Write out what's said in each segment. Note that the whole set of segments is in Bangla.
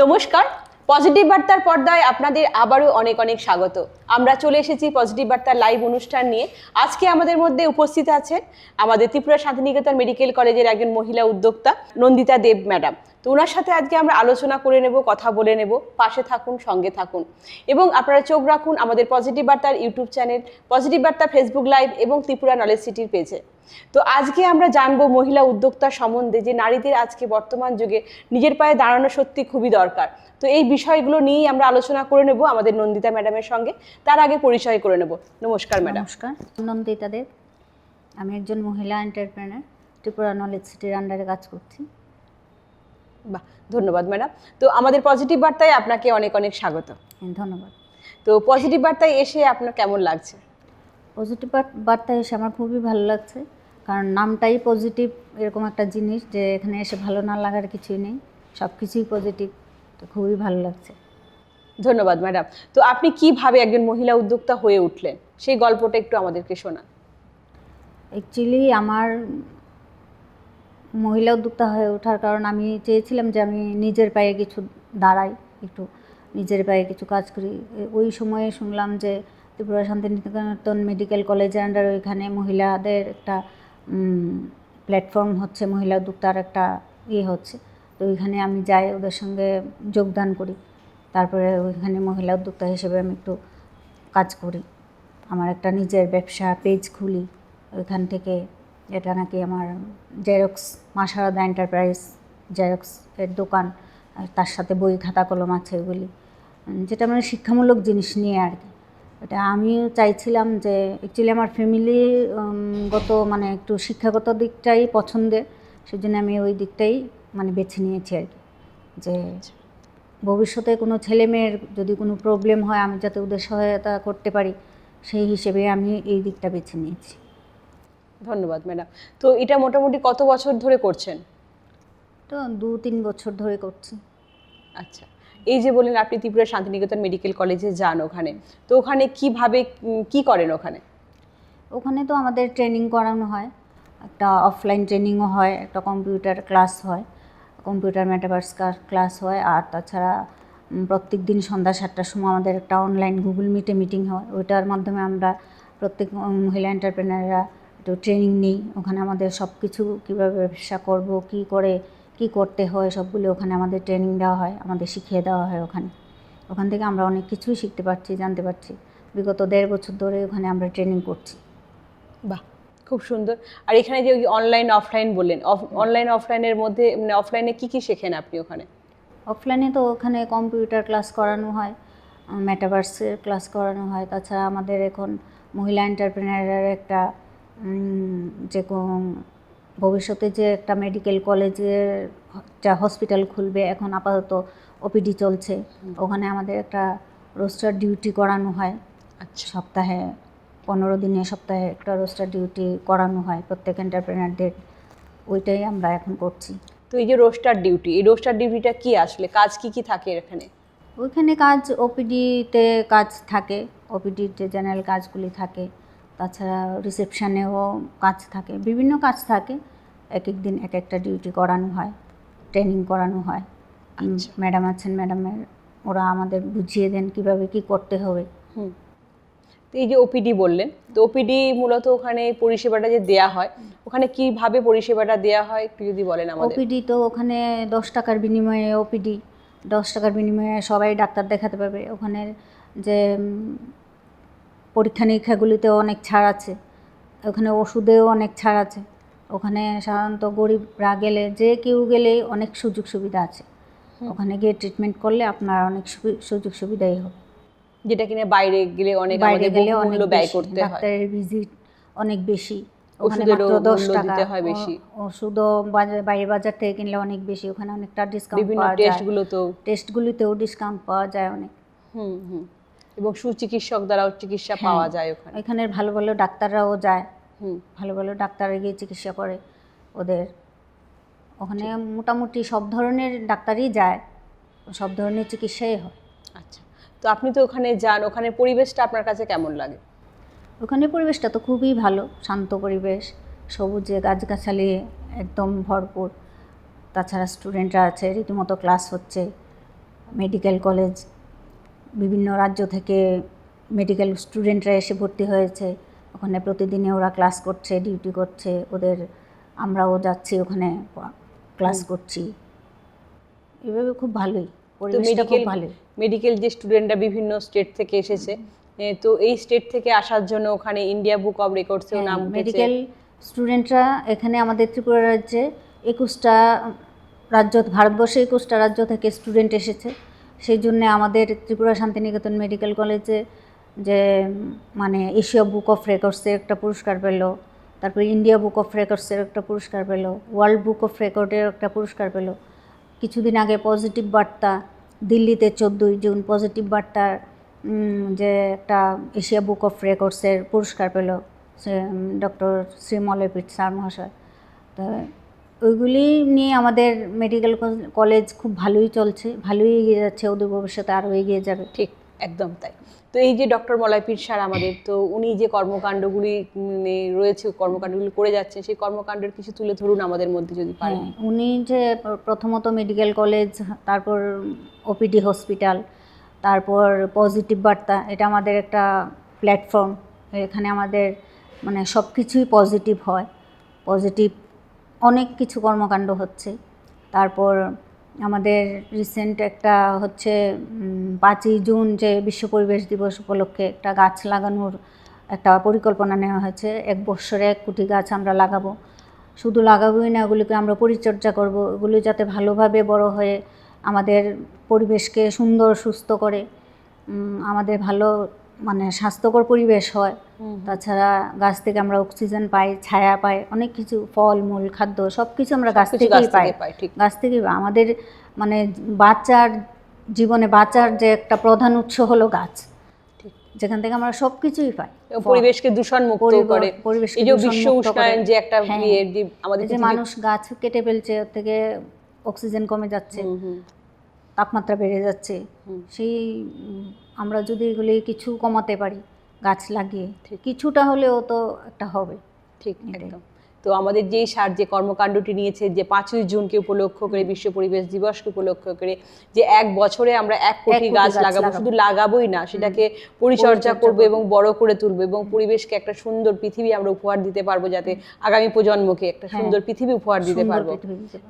নমস্কার, পজিটিভ বার্তার পর্দায় আপনাদের আবারও অনেক অনেক স্বাগত। আমরা চলে এসেছি পজিটিভ বার্তার লাইভ অনুষ্ঠান নিয়ে। আজকে আমাদের মধ্যে উপস্থিত আছেন আমাদের ত্রিপুরা শান্তিনিকেতন মেডিকেল কলেজের একজন মহিলা উদ্যোক্তা, নন্দিতা দেব ম্যাডাম। তো ওনার সাথে আজকে আমরা আলোচনা করে নেব, কথা বলে নেব। পাশে থাকুন, সঙ্গে থাকুন। এবং আপনারা চোখ রাখুন আমাদের পজিটিভ বার্তার ইউটিউব চ্যানেল পজিটিভ বার্তা ফেসবুক লাইভ এবং ত্রিপুরা নলেজ সিটির পেজে তো আজকে আমরা জানব মহিলা উদ্যোক্তা সম্বন্ধে যে নারীদের আজকে বর্তমান যুগে নিজের পায়ে দাঁড়ানো সত্যি খুবই দরকার। তো এই বিষয়গুলো নিয়েই আমরা আলোচনা করে নেব আমাদের নন্দিতা ম্যাডামের সঙ্গে। তার আগে পরিচয় করে নেব। নমস্কার, ম্যাডাম। নমস্কার নন্দিতা দেব। আমি একজন মহিলা এন্টারপ্রেনার ত্রিপুরা নলেজ সিটির আন্ডারে কাজ করছি। বাহ ধন্যবাদ ম্যাডাম। তো আমাদের পজিটিভ বার্তায় আপনাকে অনেক অনেক স্বাগত। ধন্যবাদ। তো পজিটিভ বার্তায় এসে আপনার কেমন লাগছে? পজিটিভ বার্তা এসে আমার খুবই ভালো লাগছে। কারণ নামটাই পজিটিভ এরকম একটা জিনিস যে এখানে এসে ভালো না লাগার কিছুই নেই। সব কিছুই পজিটিভ তো খুবই ভালো লাগছে। ধন্যবাদ ম্যাডাম। তো আপনি কীভাবে একজন মহিলা উদ্যোক্তা হয়ে উঠলেন? সেই গল্পটা একটু আমাদেরকে শোনান। অ্যাকচুয়ালি আমার মহিলা উদ্যোক্তা হয়ে ওঠার কারণ আমি চেয়েছিলাম যে আমি নিজের পায়ে কিছু দাঁড়াই, একটু নিজের পায়ে কিছু কাজ করি। ওই সময়ে শুনলাম যে ত্রিপুরা শান্তিনিকেতন মেডিকেল কলেজের আন্ডার ওইখানে মহিলাদের একটা প্ল্যাটফর্ম হচ্ছে, মহিলা উদ্যোক্তার একটা ইয়ে হচ্ছে। তো ওইখানে আমি যাই, ওদের সঙ্গে যোগদান করি। তারপরে ওইখানে মহিলা উদ্যোক্তা হিসেবে আমি একটু কাজ করি। আমার একটা নিজের ব্যবসা পেজ খুলি, ওইখান থেকে এটা নাকি আমার জেরক্স মাসারদা এন্টারপ্রাইজ জেরক্স এর দোকান তার সাথে বই খাতা কলম আছে ওগুলি। যেটা মানে শিক্ষামূলক জিনিস নিয়ে আর কি। এটা আমিও চাইছিলাম যে অ্যাকচুয়ালি আমার ফ্যামিলি গত মানে একটু শিক্ষাগত দিকটাই পছন্দের, সেজন্য আমি ওই দিকটাই মানে বেছে নিয়েছি আর কি। যে ভবিষ্যতে কোনো ছেলে মেয়ের যদি কোনো প্রবলেম হয়, আমি যাতে ওদের সহায়তা করতে পারি, সেই হিসেবে আমি এই দিকটা বেছে নিয়েছি। ধন্যবাদ ম্যাডাম তো এটা মোটামুটি কত বছর ধরে করছেন? তো দু তিন বছর ধরে করছি। আচ্ছা। এই যে বললেন আপনি ত্রিপুরা শান্তিনিকেতন মেডিকেল কলেজে যান ওখানে। তো ওখানে কীভাবে কি করেন ওখানে? ওখানে তো আমাদের ট্রেনিং করানো হয়। একটা অফলাইন ট্রেনিংও হয় একটা কম্পিউটার ক্লাস হয়। কম্পিউটার মেটাভার্স ক্লাস হয়। আর তাছাড়া প্রত্যেক দিন সন্ধ্যা সাতটার সময় আমাদের একটা অনলাইন গুগল মিটে মিটিং হয়। ওইটার মাধ্যমে আমরা প্রত্যেক মহিলা এন্টারপ্রেনাররা একটু ট্রেনিং নিই। ওখানে আমাদের সব কিছু কীভাবে ব্যবসা করব কী করে কি করতে হয় সবগুলো ওখানে আমাদের ট্রেনিং দেওয়া হয় আমাদের শিখিয়ে দেওয়া হয় ওখানে। ওখান থেকে আমরা অনেক কিছুই শিখতে পারছি জানতে পারছি। বিগত দেড় বছর ধরে ওখানে আমরা ট্রেনিং করছি। বাহ খুব সুন্দর। আর এখানে যে অনলাইন অফলাইন বললেন অনলাইন অফলাইনের মধ্যে মানে অফলাইনে কি কি শেখেন আপনি ওখানে? অফলাইনে তো ওখানে কম্পিউটার ক্লাস করানো হয় মেটাভার্সের ক্লাস করানো হয়। তাছাড়া আমাদের এখন মহিলা এন্টারপ্রেনারের একটা যে কোন- ভবিষ্যতে যে একটা মেডিকেল কলেজের যা হসপিটাল খুলবে এখন আপাতত ওপিডি চলছে। ওখানে আমাদের একটা রোস্টার ডিউটি করানো হয়। আচ্ছা। সপ্তাহে পনেরো দিনে সপ্তাহে একটা রোস্টার ডিউটি করানো হয় প্রত্যেক এন্টারপ্রেনারদের ওইটাই আমরা এখন করছি। তো এই যে রোস্টার ডিউটি এই রোস্টার ডিউটিটা কি আসলে? কাজ কি কি থাকে এখানে? ওইখানে কাজ ওপিডিতে কাজ থাকে। ওপিডির যে জেনারেল কাজগুলি থাকে। তাছাড়া রিসেপশানেও কাজ থাকে বিভিন্ন কাজ থাকে। এক এক দিন এক একটা ডিউটি করানো হয় ট্রেনিং করানো হয়। আচ্ছা। ম্যাডাম আছেন ম্যাডামের ওরা আমাদের বুঝিয়ে দেন কীভাবে কি করতে হবে। হুম। তো এই যে ওপিডি বললেন তো ওপিডি মূলত ওখানে পরিষেবাটা যে দেয়া হয় ওখানে কীভাবে পরিষেবাটা দেয়া হয় একটু যদি বলেন আমাদের। ওপিডি তো ওখানে দশ টাকার বিনিময়ে ওপিডি দশ টাকার বিনিময়ে সবাই ডাক্তার দেখাতে পারবে। ওখানে যে পরীক্ষা নিরীক্ষাগুলিতেও অনেক ছাড় আছে। ওখানে ওষুধেও অনেক ছাড় আছে। ওখানে সাধারণত গরিবরা গেলে যে কেউ গেলেই অনেক সুযোগ সুবিধা আছে। ওখানে গিয়ে ট্রিটমেন্ট করলে আপনার অনেক সুযোগ সুবিধাই হবে। যেটা কিনা বাইরে গেলে অনেক বাইরে গেলে অনেক ব্যয় করতে হয়। ডাক্তারের ভিজিট অনেক বেশি। ওখানে মাত্র টাকা। হয় বেশি। ওষুধও বাজার বাইরে বাজার থেকে কিনলে অনেক বেশি। ওখানে অনেকটা ডিসকাউন্ট পাওয়া যায়। টেস্টগুলিতেও ডিসকাউন্ট পাওয়া যায় অনেক। হুম হুম। এবং সুচিকিৎসক দ্বারাও চিকিৎসা হ্যাঁ। পাওয়া যায় ওখানে। এখানের ভালো ভালো ডাক্তাররাও যায়। হুম। ভালো ভালো ডাক্তাররা গিয়ে চিকিৎসা করে ওদের। ওখানে মোটামুটি সব ধরনের ডাক্তারই যায়। সব ধরনের চিকিৎসাই হয়। আচ্ছা তো আপনি তো ওখানে যান ওখানে পরিবেশটা আপনার কাছে কেমন লাগে? ওখানে পরিবেশটা তো খুবই ভালো শান্ত পরিবেশ সবুজে গাছগাছালি একদম ভরপুর। তাছাড়া স্টুডেন্টরা আছে রীতিমতো ক্লাস হচ্ছে মেডিকেল কলেজ বিভিন্ন রাজ্য থেকে মেডিকেল স্টুডেন্টরা এসে ভর্তি হয়েছে। ওখানে প্রতিদিনে ওরা ক্লাস করছে ডিউটি করছে। ওদের আমরাও যাচ্ছি ওখানে ক্লাস করছি। এভাবে খুব ভালোই। পরিবেশটা খুব ভালোই মেডিকেল যে স্টুডেন্টরা বিভিন্ন স্টেট থেকে এসেছে তো এই স্টেট থেকে আসার জন্য ওখানে ইন্ডিয়া বুক অফ রেকর্ডসেও নাম মেডিকেল স্টুডেন্টরা এখানে আমাদের ত্রিপুরা রাজ্যে একুশটা রাজ্য ভারতবর্ষে একুশটা রাজ্য থেকে স্টুডেন্ট এসেছে। সেই জন্যে আমাদের ত্রিপুরা শান্তিনিকেতন মেডিকেল কলেজে যে মানে এশিয়া বুক অফ রেকর্ডসের একটা পুরস্কার পেল, তারপরে ইন্ডিয়া বুক অফ রেকর্ডসের একটা পুরস্কার পেল, ওয়ার্ল্ড বুক অফ রেকর্ডের একটা পুরস্কার পেল। কিছুদিন আগে পজিটিভ বার্তা, দিল্লিতে চোদ্দোই জুন পজিটিভ বার্তার যে একটা এশিয়া বুক অফ রেকর্ডসের পুরস্কার পেল, সে ডক্টর শ্রীমলয়পীঠ স্যার মহাশয়। তো ওইগুলি নিয়ে আমাদের মেডিকেল কলেজ খুব ভালোই চলছে ভালোই এগিয়ে যাচ্ছে ওদের ভবিষ্যতে আরও এগিয়ে যাবে। ঠিক একদম তাই। তো এই যে ডক্টর মলয়পীর স্যার আমাদের তো উনি যে কর্মকাণ্ডগুলি মানে রয়েছে কর্মকাণ্ডগুলি করে যাচ্ছেন সেই কর্মকাণ্ডের কিছু তুলে ধরুন আমাদের মধ্যে যদি পারেন। হ্যাঁ উনি যে প্রথমত মেডিকেল কলেজ তারপর ওপিডি হসপিটাল তারপর পজিটিভ বার্তা এটা আমাদের একটা প্ল্যাটফর্ম এখানে আমাদের মানে সব কিছুই পজিটিভ হয়। পজিটিভ অনেক কিছু কর্মকাণ্ড হচ্ছে। তারপর আমাদের রিসেন্ট একটা হচ্ছে পাঁচই জুন যে বিশ্ব পরিবেশ দিবস উপলক্ষে একটা গাছ লাগানোর একটা পরিকল্পনা নেওয়া হয়েছে। এক বৎসরে এক কোটি গাছ আমরা লাগাবো। শুধু লাগাবোই না, ওগুলিকে আমরা পরিচর্যা করব। ওগুলি যাতে ভালোভাবে বড় হয়ে আমাদের পরিবেশকে সুন্দর, সুস্থ করে আমাদের ভালো মানে স্বাস্থ্যকর পরিবেশ হয়। তাছাড়া গাছ থেকে আমরা অক্সিজেন পাই ছায়া পাই অনেক কিছু ফল মূল খাদ্য সব কিছু আমরা গাছ থেকেই পাই। থেকে পাই ঠিক। গাছ থেকে আমাদের মানে বাচ্চার জীবনে বাঁচার যে একটা প্রধান উৎস হলো গাছ। ঠিক। যেখান থেকে আমরা সব কিছুই পাই পরিবেশকে দূষণ মুক্ত পরিবেশ- করে। পরিবেশকে এই যে বিশ্ব উষ্ণায়ন যে একটা হ্যাঁ। ইয়ে আমাদের যে মানুষ গাছ কেটে ফেলছে ওর থেকে অক্সিজেন কমে যাচ্ছে তাপমাত্রা বেড়ে যাচ্ছে সেই আমরা যদি এগুলি কিছু কমাতে পারি গাছ লাগিয়ে কিছুটা হলেও তো একটা হবে। ঠিক। একদম। তো আমাদের যেই সার যে কর্মকাণ্ডটি নিয়েছে যে পাঁচই জুনকে উপলক্ষ করে বিশ্ব পরিবেশ দিবসকে উপলক্ষ করে যে এক বছরে আমরা এক কোটি গাছ লাগাবো। শুধু লাগাবোই না সেটাকে পরিচর্যা করব। এবং বড় করে তুলবো এবং পরিবেশকে একটা সুন্দর পৃথিবী আমরা উপহার দিতে পারব যাতে আগামী প্রজন্মকে একটা হ্যাঁ। সুন্দর পৃথিবী উপহার দিতে পারব।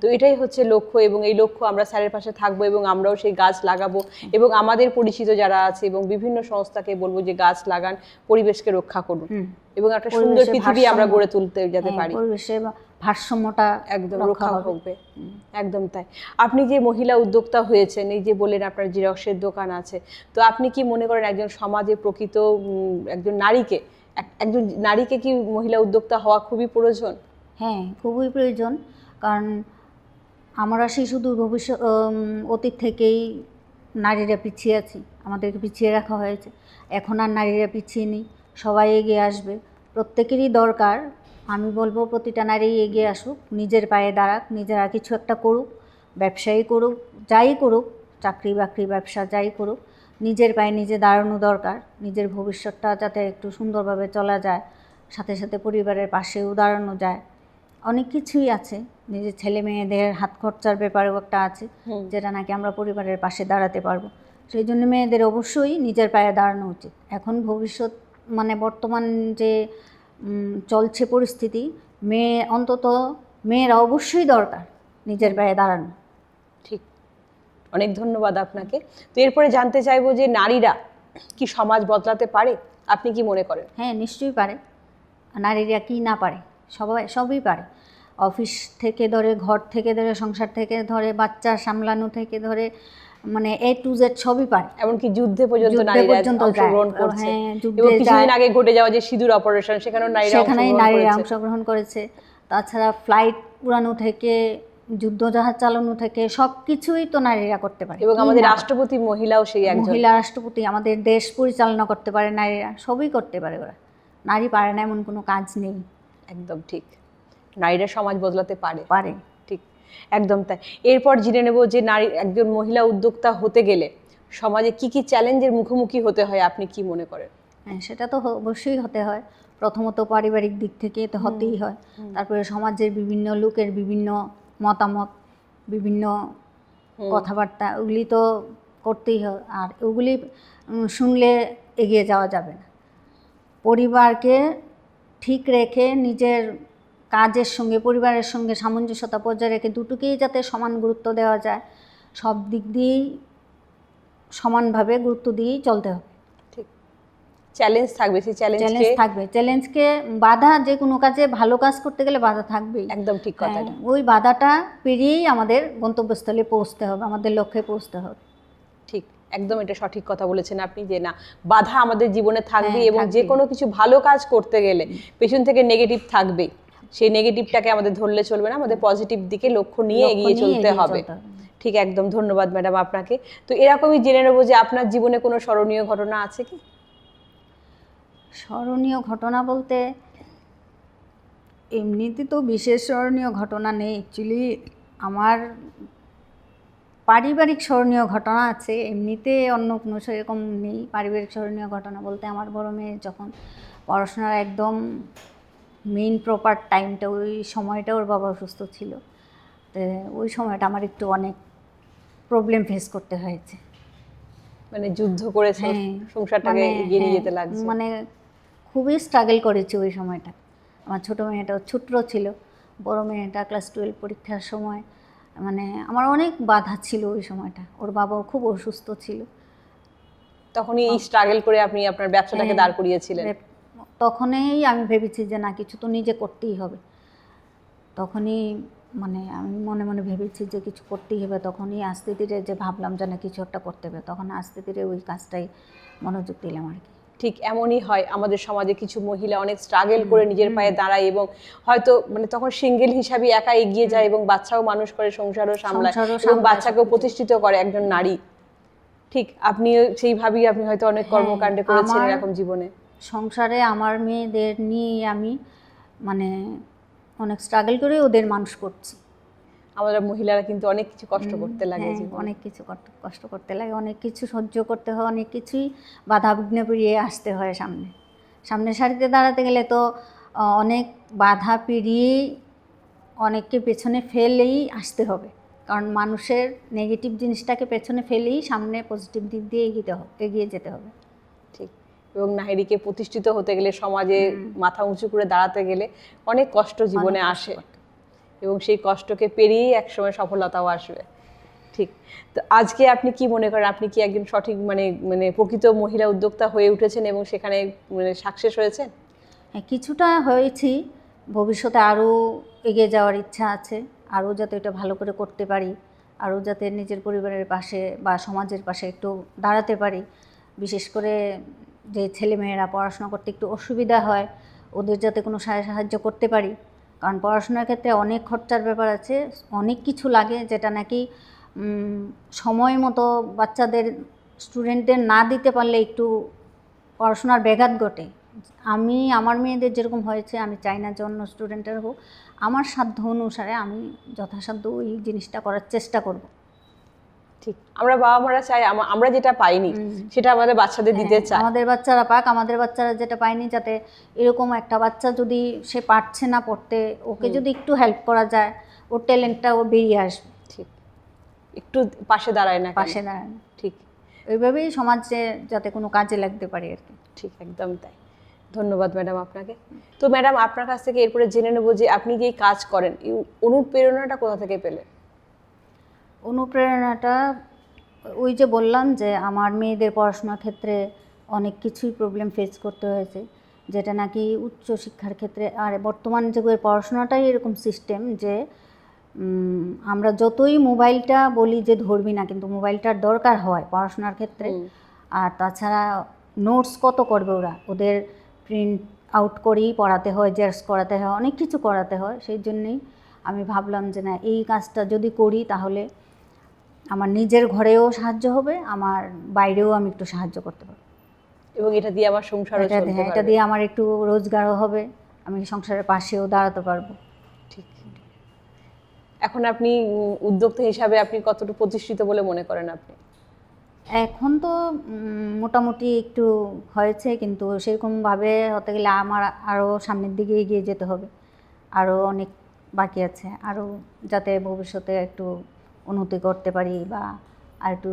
তো এটাই হচ্ছে লক্ষ্য এবং এই লক্ষ্য আমরা স্যারের পাশে থাকব এবং আমরাও সেই গাছ লাগাবো এবং আমাদের পরিচিত যারা আছে এবং বিভিন্ন সংস্থাকে বলব যে গাছ লাগান পরিবেশকে রক্ষা করুন। এবং একটা সুন্দর পৃথিবী আমরা গড়ে তুলতে যেতে হ্যাঁ, পারি। পরিবেশে ভারসাম্যটা একদম রক্ষা হবে। একদম তাই। আপনি যে মহিলা উদ্যোক্তা হয়েছেন এই যে বলেন আপনার জিরক্সের দোকান আছে তো আপনি কি মনে করেন একজন সমাজে প্রকৃত একজন নারীকে একজন নারীকে কি মহিলা উদ্যোক্তা হওয়া খুবই প্রয়োজন? হ্যাঁ খুবই প্রয়োজন। কারণ আমরা শিশু ভবিষ্যৎ অতীত থেকেই নারীরা পিছিয়ে আছি আমাদেরকে পিছিয়ে রাখা হয়েছে। এখন আর নারীরা পিছিয়ে নেই। সবাই এগিয়ে আসবে। প্রত্যেকেরই দরকার। আমি বলব প্রতিটা নারী এগিয়ে আসুক নিজের পায়ে দাঁড়াক নিজেরা কিছু একটা করুক ব্যবসায়ী করুক যাই করুক চাকরি বাকরি ব্যবসা যাই করুক নিজের পায়ে নিজে দাঁড়ানো দরকার। নিজের ভবিষ্যৎটা যাতে একটু সুন্দরভাবে চলা যায় সাথে সাথে পরিবারের পাশেও দাঁড়ানো যায়। অনেক কিছুই আছে। নিজের ছেলে মেয়েদের হাত খরচার ব্যাপারেও একটা আছে যেটা নাকি আমরা পরিবারের পাশে দাঁড়াতে পারব। সেই জন্য মেয়েদের অবশ্যই নিজের পায়ে দাঁড়ানো উচিত। এখন ভবিষ্যৎ মানে বর্তমান যে চলছে পরিস্থিতি মেয়ে অন্তত মেয়েরা অবশ্যই দরকার নিজের পায়ে দাঁড়ানো। ঠিক। অনেক ধন্যবাদ আপনাকে। তো এরপরে জানতে চাইব যে নারীরা কি সমাজ বদলাতে পারে? আপনি কি মনে করেন? হ্যাঁ নিশ্চয়ই পারে। নারীরা কি না পারে? সবাই সবই পারে। অফিস থেকে ধরে ঘর থেকে ধরে সংসার থেকে ধরে বাচ্চা সামলানো থেকে ধরে মানে এ টু জেড সবই পারে। এমনকি যুদ্ধে পর্যন্ত নারীরা অংশগ্রহণ করছে। হ্যাঁ, এবং কিছুদিন আগে ঘটে যাওয়া যে সিঁদুর অপারেশন সেখানেও নারীরা সেখানেই নারীরা করেছে। অংশগ্রহণ করেছে। তাছাড়া ফ্লাইট উড়ানো থেকে যুদ্ধজাহাজ চালানো থেকে সব কিছুই তো নারীরা করতে পারে। এবং আমাদের রাষ্ট্রপতি মহিলাও সেই একজন। মহিলা রাষ্ট্রপতি আমাদের দেশ পরিচালনা করতে পারে নারীরা। সবই করতে পারে ওরা। নারী পারে না এমন কোনো কাজ নেই। একদম ঠিক। নারীরা সমাজ বদলাতে পারে। পারে। একদম তাই। এরপর জেনে নেব যে নারী একজন মহিলা উদ্যোক্তা হতে গেলে সমাজে কি কি চ্যালেঞ্জের মুখোমুখি হতে হয় আপনি কি মনে করেন? হ্যাঁ সেটা তো অবশ্যই হতে হয়। প্রথমত পারিবারিক দিক থেকে তো হতেই হয়। তারপরে সমাজের বিভিন্ন লোকের বিভিন্ন মতামত বিভিন্ন কথাবার্তা ওগুলি তো করতেই হয়। আর ওগুলি শুনলে এগিয়ে যাওয়া যাবে না। পরিবারকে ঠিক রেখে নিজের কাজের সঙ্গে পরিবারের সঙ্গে সামঞ্জস্যতা বজায় রেখে দুটোকেই যাতে সমান গুরুত্ব দেওয়া যায় সব দিক দিয়েই সমানভাবে গুরুত্ব দিয়েই চলতে হবে। ঠিক। চ্যালেঞ্জ থাকবে সেই চ্যালেঞ্জ থাকবে। চ্যালেঞ্জকে বাধা যে কোনো কাজে ভালো কাজ করতে গেলে বাধা থাকবেই। একদম ঠিক কথা। হ্যাঁ, ওই বাধাটা পেরিয়েই আমাদের গন্তব্যস্থলে পৌঁছতে হবে আমাদের লক্ষ্যে পৌঁছতে হবে। ঠিক একদম এটা সঠিক কথা বলেছেন আপনি যে না বাধা আমাদের জীবনে থাকবে হ্যাঁ, এবং যে কোনো কিছু ভালো কাজ করতে গেলে পেছন থেকে নেগেটিভ থাকবেই। সেই নেগেটিভটাকে আমাদের ধরলে চলবে না আমাদের পজিটিভ দিকে লক্ষ্য নিয়ে এগিয়ে চলতে হবে। ঠিক একদম ধন্যবাদ ম্যাডাম আপনাকে। তো এরকমই জেনে নেব যে আপনার জীবনে কোনো স্মরণীয় ঘটনা আছে কি? স্মরণীয় ঘটনা বলতে এমনিতে তো বিশেষ স্মরণীয় ঘটনা নেই। অ্যাকচুয়ালি আমার পারিবারিক স্মরণীয় ঘটনা আছে। এমনিতে অন্য কোনো সেরকম নেই। পারিবারিক স্মরণীয় ঘটনা বলতে আমার বড় মেয়ে যখন পড়াশোনার একদম মেইন প্রপার টাইমটা ওই সময়টা ওর বাবা অসুস্থ ছিল। তো ওই সময়টা আমার একটু অনেক প্রবলেম ফেস করতে হয়েছে। মানে যুদ্ধ করেছে হ্যাঁ, সংসারটাকে মানে, এগিয়ে নিয়ে হ্যাঁ, যেতে লাগছে। মানে খুবই স্ট্রাগল করেছি ওই সময়টা। আমার ছোটো মেয়েটা ছোট্ট ছিল বড় মেয়েটা ক্লাস টুয়েলভ পরীক্ষার সময় মানে আমার অনেক বাধা ছিল ওই সময়টা। ওর বাবাও খুব অসুস্থ ছিল। তখনই এই স্ট্রাগল করে আপনি আপনার ব্যবসাটাকে হ্যাঁ, দাঁড় করিয়েছিলেন। তখনই আমি ভেবেছি যে না কিছু তো নিজে করতেই হবে। তখনই মানে আমি মনে মনে ভেবেছি যে কিছু করতেই হবে। তখনই আস্তে ধীরে যে ভাবলাম যে না কিছু একটা করতে হবে। তখন আস্তে ধীরে ওই কাজটাই মনোযোগ দিলাম আর কি। ঠিক এমনই হয় আমাদের সমাজে কিছু মহিলা অনেক স্ট্রাগল করে নিজের পায়ে দাঁড়ায় এবং হয়তো মানে তখন সিঙ্গেল হিসাবে একা এগিয়ে যায় এবং বাচ্চাও মানুষ করে সংসারও সামলায় এবং বাচ্চাকেও প্রতিষ্ঠিত করে একজন নারী। ঠিক আপনি সেইভাবেই আপনি হয়তো অনেক হ্যাঁ, কর্মকাণ্ডে করেছেন এরকম জীবনে। সংসারে আমার মেয়েদের নিয়ে আমি মানে অনেক স্ট্রাগল করে ওদের মানুষ করছি। আমাদের মহিলারা কিন্তু অনেক কিছু কষ্ট করতে লাগে হ্যাঁ, অনেক কিছু কষ্ট- কষ্ট করতে লাগে অনেক কিছু সহ্য করতে হয় অনেক কিছুই বাধা বিঘ্ন পেরিয়ে আসতে হয় সামনে। সামনে সারিতে দাঁড়াতে গেলে তো অনেক বাধা পেরিয়ে অনেককে পেছনে ফেলেই আসতে হবে। কারণ মানুষের নেগেটিভ জিনিসটাকে পেছনে ফেলেই সামনে পজিটিভ দিক দিয়ে এগিয়ে এগিয়ে যেতে হবে। ঠিক। এবং নারীকে প্রতিষ্ঠিত হতে গেলে সমাজে মাথা উঁচু করে দাঁড়াতে গেলে অনেক কষ্ট জীবনে আসে। এবং সেই কষ্টকে পেরিয়েই একসময় সফলতাও আসবে। ঠিক। তো আজকে আপনি কি মনে করেন? আপনি কি একজন সঠিক মানে মানে প্রকৃত মহিলা উদ্যোক্তা হয়ে উঠেছেন এবং সেখানে মানে সাকসেস হয়েছেন? হ্যাঁ কিছুটা হয়েছি। ভবিষ্যতে আরও এগিয়ে যাওয়ার ইচ্ছা আছে। আরও যাতে এটা ভালো করে করতে পারি। আরও যাতে নিজের পরিবারের পাশে বা সমাজের পাশে একটু দাঁড়াতে পারি। বিশেষ করে যে ছেলেমেয়েরা পড়াশোনা করতে একটু অসুবিধা হয়, ওদের যাতে কোনো সাহায্য করতে পারি। কারণ পড়াশোনার ক্ষেত্রে অনেক খরচার ব্যাপার আছে, অনেক কিছু লাগে যেটা নাকি সময় মতো বাচ্চাদের স্টুডেন্টদের না দিতে পারলে একটু পড়াশোনার ব্যাঘাত ঘটে। আমি, আমার মেয়েদের যেরকম হয়েছে, আমি চাই না যে অন্য স্টুডেন্টের হোক, আমার সাধ্য অনুসারে আমি যথাসাধ্য ওই জিনিসটা করার চেষ্টা করব। ঠিক। আমরা বাবা মারা চাই আমরা যেটা পাইনি সেটা আমাদের বাচ্চাদের দিতে হ্যাঁ, চাই আমাদের বাচ্চারা পাক আমাদের বাচ্চারা যেটা পায়নি যাতে এরকম একটা বাচ্চা যদি সে পারছে না পড়তে ওকে যদি একটু হেল্প করা যায় ওর ট্যালেন্টটা ও বেরিয়ে আসবে। ঠিক। একটু পাশে দাঁড়ায় না পাশে দাঁড়ায় না। ঠিক। ওইভাবেই সমাজে যাতে কোনো কাজে লাগতে পারে আর কি। ঠিক একদম তাই। ধন্যবাদ ম্যাডাম আপনাকে। তো ম্যাডাম আপনার কাছ থেকে এরপরে জেনে নেব যে আপনি যে কাজ করেন অনুপ্রেরণাটা কোথা থেকে পেলেন? অনুপ্রেরণাটা ওই যে বললাম যে আমার মেয়েদের পড়াশোনার ক্ষেত্রে অনেক কিছুই প্রবলেম ফেস করতে হয়েছে। যেটা নাকি উচ্চ শিক্ষার ক্ষেত্রে আর বর্তমান যুগের পড়াশোনাটাই এরকম সিস্টেম যে আমরা যতই মোবাইলটা বলি যে ধরবি না কিন্তু মোবাইলটার দরকার হয় পড়াশোনার ক্ষেত্রে। আর তাছাড়া নোটস কত করবে ওরা? ওদের প্রিন্ট আউট করেই পড়াতে হয় জেরক্স করাতে হয় অনেক কিছু করাতে হয়। সেই জন্যেই আমি ভাবলাম যে না এই কাজটা যদি করি তাহলে আমার নিজের ঘরেও সাহায্য হবে আমার বাইরেও আমি একটু সাহায্য করতে পারব। এবং এটা দিয়ে আমার সংসারও এটা চলতে দিয়ে- এটা দিয়ে আমার একটু রোজগারও হবে আমি সংসারের পাশেও দাঁড়াতে পারব। ঠিক এখন আপনি উদ্যোক্তা হিসাবে আপনি কতটুকু প্রতিষ্ঠিত বলে মনে করেন আপনি? এখন তো মোটামুটি একটু হয়েছে কিন্তু সেরকমভাবে হতে গেলে আমার আরও সামনের দিকে এগিয়ে যেতে হবে। আরও অনেক বাকি আছে আরও যাতে ভবিষ্যতে একটু উন্নতি করতে পারি বা আর একটু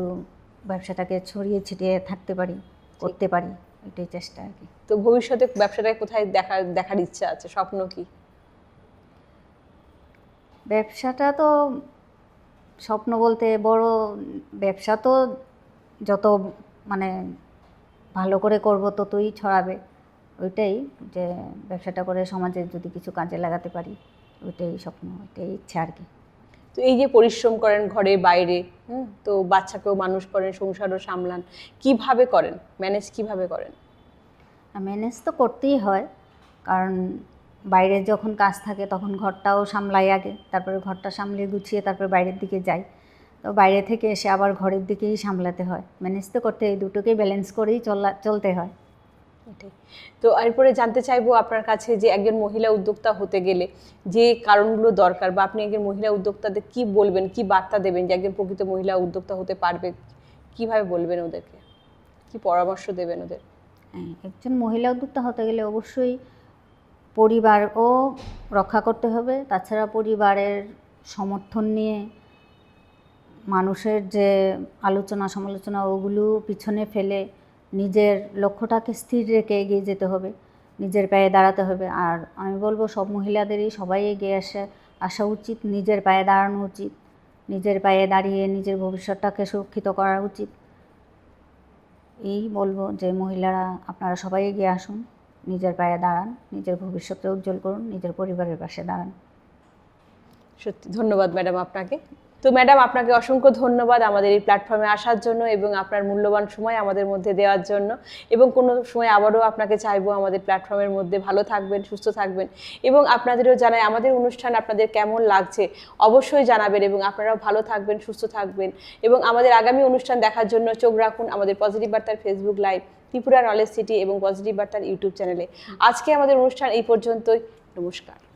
ব্যবসাটাকে ছড়িয়ে ছিটিয়ে থাকতে পারি করতে পারি এটাই চেষ্টা আর কি। তো ভবিষ্যতে ব্যবসাটাকে কোথায় দেখা দেখার ইচ্ছা আছে স্বপ্ন কি? ব্যবসাটা তো স্বপ্ন বলতে বড় ব্যবসা তো যত মানে ভালো করে করব ততই ছড়াবে ওইটাই যে ব্যবসাটা করে সমাজে যদি কিছু কাজে লাগাতে পারি ওইটাই স্বপ্ন ওইটাই ইচ্ছা আর কি। তো এই যে পরিশ্রম করেন ঘরে, বাইরে, হুম, তো বাচ্চাকেও মানুষ করেন, সংসারও সামলান, কীভাবে করেন? ম্যানেজ কীভাবে করেন? ম্যানেজ তো করতেই হয়, কারণ বাইরে যখন কাজ থাকে তখন ঘরটাও সামলাই আগে, তারপরে ঘরটা সামলিয়ে গুছিয়ে তারপরে বাইরের দিকে যাই। তো বাইরে থেকে এসে আবার ঘরের দিকেই সামলাতে হয়। ম্যানেজ তো করতে এই দুটোকেই ব্যালেন্স করেই চলা, চলতে হয়। তো এরপরে জানতে চাইব আপনার কাছে যে একজন মহিলা উদ্যোক্তা হতে গেলে যে কারণগুলো দরকার বা আপনি একজন মহিলা উদ্যোক্তাদের কি বলবেন কি বার্তা দেবেন যে একজন প্রকৃত মহিলা উদ্যোক্তা হতে পারবে? কীভাবে বলবেন ওদেরকে? কি পরামর্শ দেবেন ওদের? হ্যাঁ, একজন মহিলা উদ্যোক্তা হতে গেলে অবশ্যই পরিবারও রক্ষা করতে হবে। তাছাড়া পরিবারের সমর্থন নিয়ে মানুষের যে আলোচনা সমালোচনা ওগুলো পিছনে ফেলে নিজের লক্ষ্যটাকে স্থির রেখে এগিয়ে যেতে হবে, নিজের পায়ে দাঁড়াতে হবে। আর আমি বলব, সব মহিলাদেরই সবাই এগিয়ে আসা আসা উচিত, নিজের পায়ে দাঁড়ানো উচিত, নিজের পায়ে দাঁড়িয়ে নিজের ভবিষ্যৎটাকে সুরক্ষিত করা উচিত। এই বলব যে, মহিলারা, আপনারা সবাই এগিয়ে আসুন, নিজের পায়ে দাঁড়ান, নিজের ভবিষ্যৎকে উজ্জ্বল করুন, নিজের পরিবারের পাশে দাঁড়ান। সত্যি, ধন্যবাদ ম্যাডাম আপনাকে। তো ম্যাডাম, আপনাকে অসংখ্য ধন্যবাদ আমাদের এই প্ল্যাটফর্মে আসার জন্য এবং আপনার মূল্যবান সময় আমাদের মধ্যে দেওয়ার জন্য এবং কোনো সময় আবারও আপনাকে চাইব আমাদের প্ল্যাটফর্মের মধ্যে। ভালো থাকবেন, সুস্থ থাকবেন এবং আপনাদেরও জানাই আমাদের অনুষ্ঠান আপনাদের কেমন লাগছে অবশ্যই জানাবেন এবং আপনারাও ভালো থাকবেন, সুস্থ থাকবেন এবং আমাদের আগামী অনুষ্ঠান দেখার জন্য চোখ রাখুন আমাদের পজিটিভ বার্তার Facebook live Tripura knowledge city এবং পজিটিভ বার্তার ইউটিউব চ্যানেলে আজকে আমাদের অনুষ্ঠান এই পর্যন্তই। নমস্কার।